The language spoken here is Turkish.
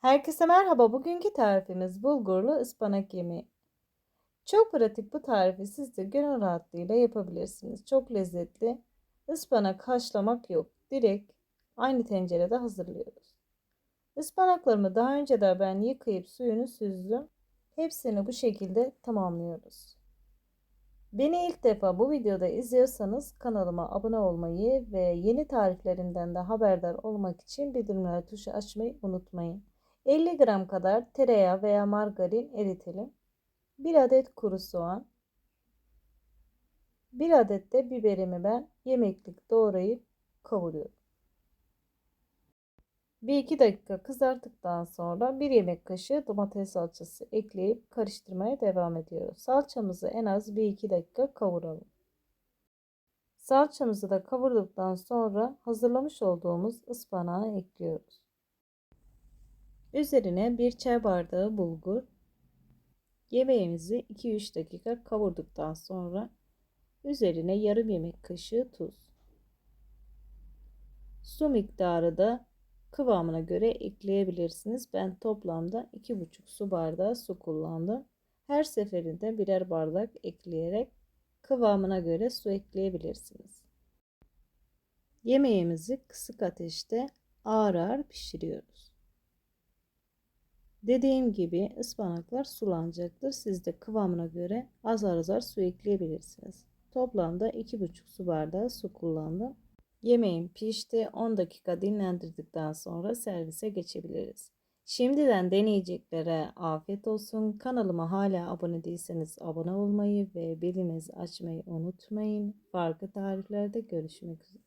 Herkese merhaba. Bugünkü tarifimiz bulgurlu ıspanak yemeği. Çok pratik bu tarifi siz de gönül rahatlığıyla yapabilirsiniz. Çok lezzetli. Ispanak haşlamak yok. Direkt aynı tencerede hazırlıyoruz. Ispanaklarımı daha önce de ben yıkayıp suyunu süzdüm. Hepsini bu şekilde tamamlıyoruz. Beni ilk defa bu videoda izliyorsanız kanalıma abone olmayı ve yeni tariflerimden de haberdar olmak için bildirimler tuşu açmayı unutmayın. 50 gram kadar tereyağı veya margarin eritelim. 1 adet kuru soğan. 1 adet de biberimi ben yemeklik doğrayıp kavuruyorum. 1-2 dakika kızarttıktan sonra 1 yemek kaşığı domates salçası ekleyip karıştırmaya devam ediyoruz. Salçamızı en az 1-2 dakika kavuralım. Salçamızı da kavurduktan sonra hazırlamış olduğumuz ıspanağı ekliyoruz. Üzerine bir çay bardağı bulgur. Yemeğimizi 2-3 dakika kavurduktan sonra üzerine yarım yemek kaşığı tuz. Su miktarı da kıvamına göre ekleyebilirsiniz. Ben toplamda 2,5 su bardağı su kullandım. Her seferinde birer bardak ekleyerek kıvamına göre su ekleyebilirsiniz. Yemeğimizi kısık ateşte ağır ağır pişiriyoruz. Dediğim gibi ıspanaklar sulanacaktır. Siz de kıvamına göre azar azar su ekleyebilirsiniz. Toplamda 2,5 su bardağı su kullandım. Yemeğim pişti. 10 dakika dinlendirdikten sonra servise geçebiliriz. Şimdiden deneyeceklere afiyet olsun. Kanalıma hala abone değilseniz abone olmayı ve biliniz açmayı unutmayın. Farklı tariflerde görüşmek üzere.